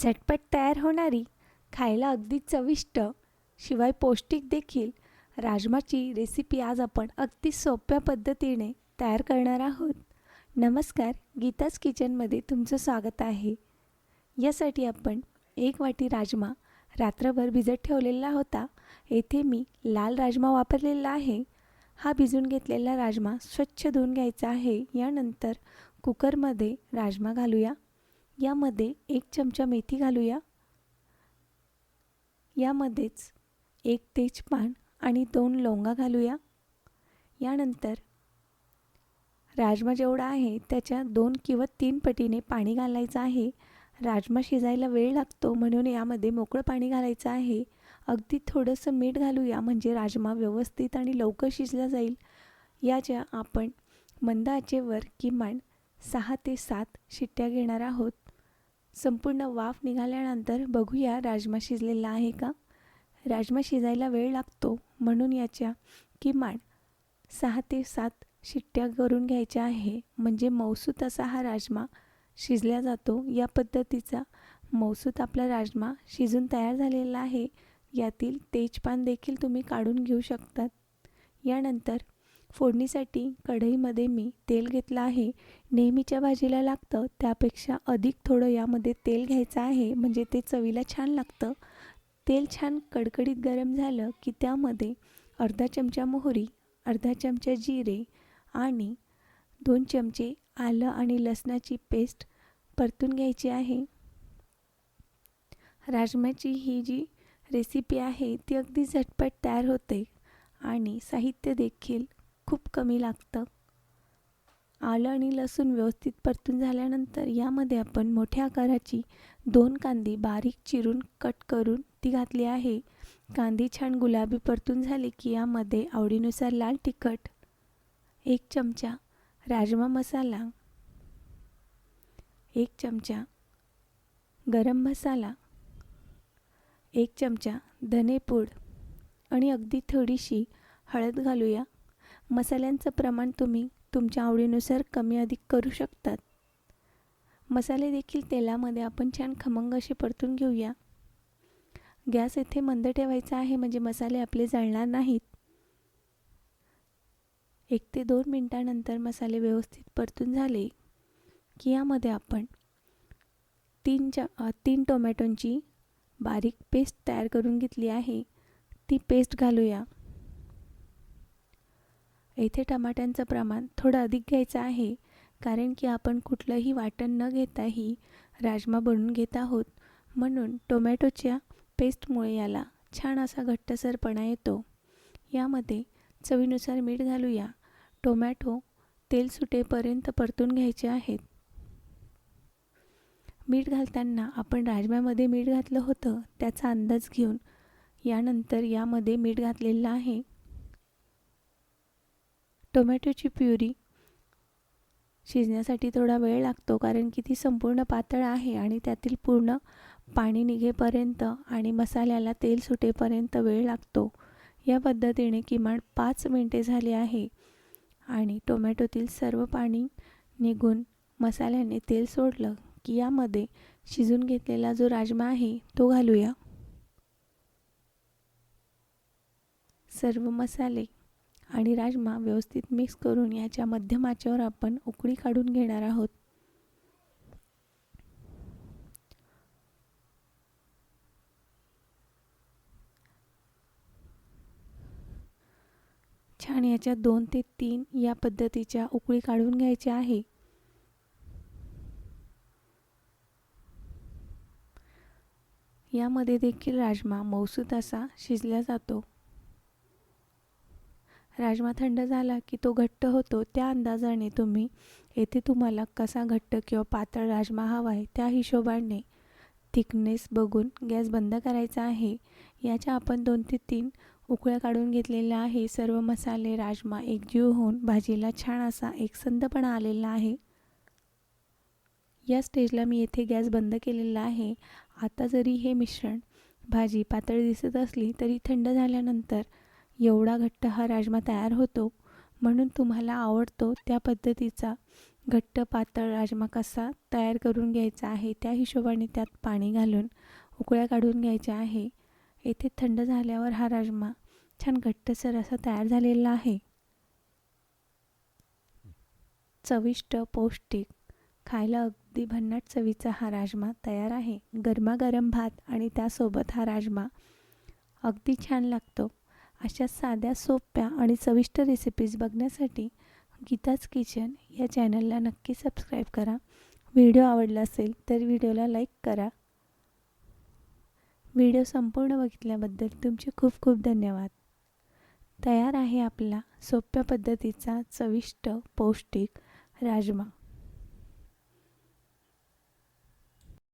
झटपट तयार होणारी खायला अगदी चविष्ट शिवाय पौष्टिक देखील राजमाची रेसिपी आज आपण अगदी सोप्या पद्धतीने तयार करणार आहोत. नमस्कार गीताज किचनमध्ये तुमचं स्वागत आहे. यासाठी आपण एक वाटी राजमा रात्रभर भिजत ठेवलेला होता. येथे मी लाल राजमा वापरलेला आहे. हा भिजून घेतलेला राजमा स्वच्छ धुवून घ्यायचा आहे. यानंतर कुकरमध्ये राजमा घालूया. यामध्ये एक चमचा मेथी घालूया. यामध्येच एक तेजपान आणि दोन लवंगा घालूया. यानंतर राजमा जेवढा आहे त्याच्या दोन किंवा तीन पटीने पाणी घालायचं आहे. राजमा शिजायला वेळ लागतो म्हणून यामध्ये मोकळं पाणी घालायचं आहे. अगदी थोडंसं मीठ घालूया म्हणजे राजमा व्यवस्थित आणि लवकर शिजला जाईल. याच्या आपण मंद आचेवर किमान सहा ते सात शिट्ट्या घेणार आहोत. संपूर्ण वाफ निघाल्यानंतर बघूया राजमा शिजलेला आहे का? राजमा शिजायला वेळ लागतो म्हणून याच्या किमान सहा ते सात शिट्ट्या करून घ्यायच्या आहे. म्हणजे मौसूत असा हा राजमा शिजला जातो. या पद्धतीचा मौसूत आपला राजमा शिजून तयार झालेला आहे. यातील तेजपान देखील तुम्ही काढून घेऊ शकतात. यानंतर फोडणीसाठी कढईमध्ये मी तेल घेतलं आहे. नेहमीच्या भाजीला लागतं त्यापेक्षा अधिक थोडं यामध्ये तेल घ्यायचं आहे म्हणजे ते चवीला छान लागतं. तेल छान कडकडीत गरम झालं की त्यामध्ये अर्धा चमचा मोहरी अर्धा चमचा जिरे आणि दोन चमचे आलं आणि लसणाची पेस्ट परतून घ्यायची आहे. राजम्याची ही जी रेसिपी आहे ती अगदी झटपट तयार होते आणि साहित्य देखील खूप कमी लागतं. आलं आणि लसूण व्यवस्थित परतून झाल्यानंतर यामध्ये आपण मोठ्या आकाराची दोन कांदी बारीक चिरून कट करून ती घातली आहे. कांदी छान गुलाबी परतून झाली की यामध्ये आवडीनुसार लाल तिखट एक चमचा राजमा मसाला एक चमचा गरम मसाला एक चमचा धनेपूड आणि अगदी थोडीशी हळद घालूया. मसाल्यांचं प्रमाण तुम्ही तुमच्या आवडीनुसार कमी अधिक करू शकतात. मसाले देखील तेलामध्ये आपण छान खमंग असे परतून घेऊया. गॅस येथे मंद ठेवायचा आहे म्हणजे मसाले आपले जळणार नाहीत. एक ते दोन मिनटानंतर मसाले व्यवस्थित परतून झाले की यामध्ये आपण तीन च तीन टोमॅटोंची बारीक पेस्ट तयार करून घेतली आहे. ती पेस्ट घालूया. येथे टमाट्यांचं प्रमाण थोडं अधिक घ्यायचं आहे कारण की आपण कुठलंही वाटण न घेताही राजमा बनवून घेत आहोत. म्हणून टोमॅटोच्या पेस्टमुळे याला छान असा घट्टसरपणा येतो. यामध्ये चवीनुसार मीठ घालूया. टोमॅटो तेल सुटेपर्यंत परतून घ्यायचे आहेत. मीठ घालताना आपण राजम्यामध्ये मीठ घातलं होतं त्याचा अंदाज घेऊन यानंतर यामध्ये मीठ घातलेलं आहे. टोमॅटोची प्युरी शिजण्यासाठी थोडा वेळ लागतो कारण की ती संपूर्ण पातळ आहे आणि त्यातील पूर्ण पाणी निघेपर्यंत आणि मसाल्याला तेल सुटेपर्यंत वेळ लागतो. या पद्धतीने किमान पाच मिनटे झाली आहे आणि टोमॅटोतील सर्व पाणी निघून मसाल्याने तेल सोडलं की यामध्ये शिजून घेतलेला जो राजमा आहे तो घालूया. सर्व मसाले आणि राजमा व्यवस्थित मिक्स करून याच्या मध्यम आचेवर आपण उकळी काढून घेणार आहोत. छान याच्या दोन ते तीन या पद्धतीच्या उकळी काढून घ्यायच्या आहे. यामध्ये देखील राजमा मौसूत असा शिजला जातो. राजमा थंड झाला की तो घट्ट होतो त्या अंदाजाने तुम्ही येथे तुम्हाला कसा घट्ट किंवा पातळ राजमा हवा आहे त्या हिशोबाने थिकनेस बघून गॅस बंद करायचा आहे. याच्या आपण दोन ते तीन उकळ्या काढून घेतलेल्या आहे. सर्व मसाले राजमा एकजीव होऊन भाजीला छान असा एकसंधपणा आलेला आहे. या स्टेजला मी येथे गॅस बंद केलेला आहे. आता जरी हे मिश्रण भाजी पातळ दिसत असली तरी थंड झाल्यानंतर एवढा घट्ट हा राजमा तयार होतो म्हणून तुम्हाला आवडतो त्या पद्धतीचा घट्ट पातळ राजमा कसा तयार करून घ्यायचा आहे त्या हिशोबाने त्यात पाणी घालून उकळ्या काढून घ्यायच्या आहे. येथे थंड झाल्यावर हा राजमा छान घट्टसर असा तयार झालेला आहे. चविष्ट पौष्टिक खायला अगदी भन्नाट चवीचा हा राजमा तयार आहे. गरमागरम भात आणि त्यासोबत हा राजमा अगदी छान लागतो. अशा साध्या सोप्या आणि चविष्ट रेसिपीज बघण्यासाठी गीताज किचन या चॅनलला नक्की सबस्क्राईब करा. व्हिडिओ आवडला असेल तर व्हिडिओला लाईक करा. व्हिडिओ संपूर्ण बघितल्याबद्दल तुमचे खूप खूप धन्यवाद. तयार आहे आपला सोप्या पद्धतीचा चविष्ट पौष्टिक राजमा.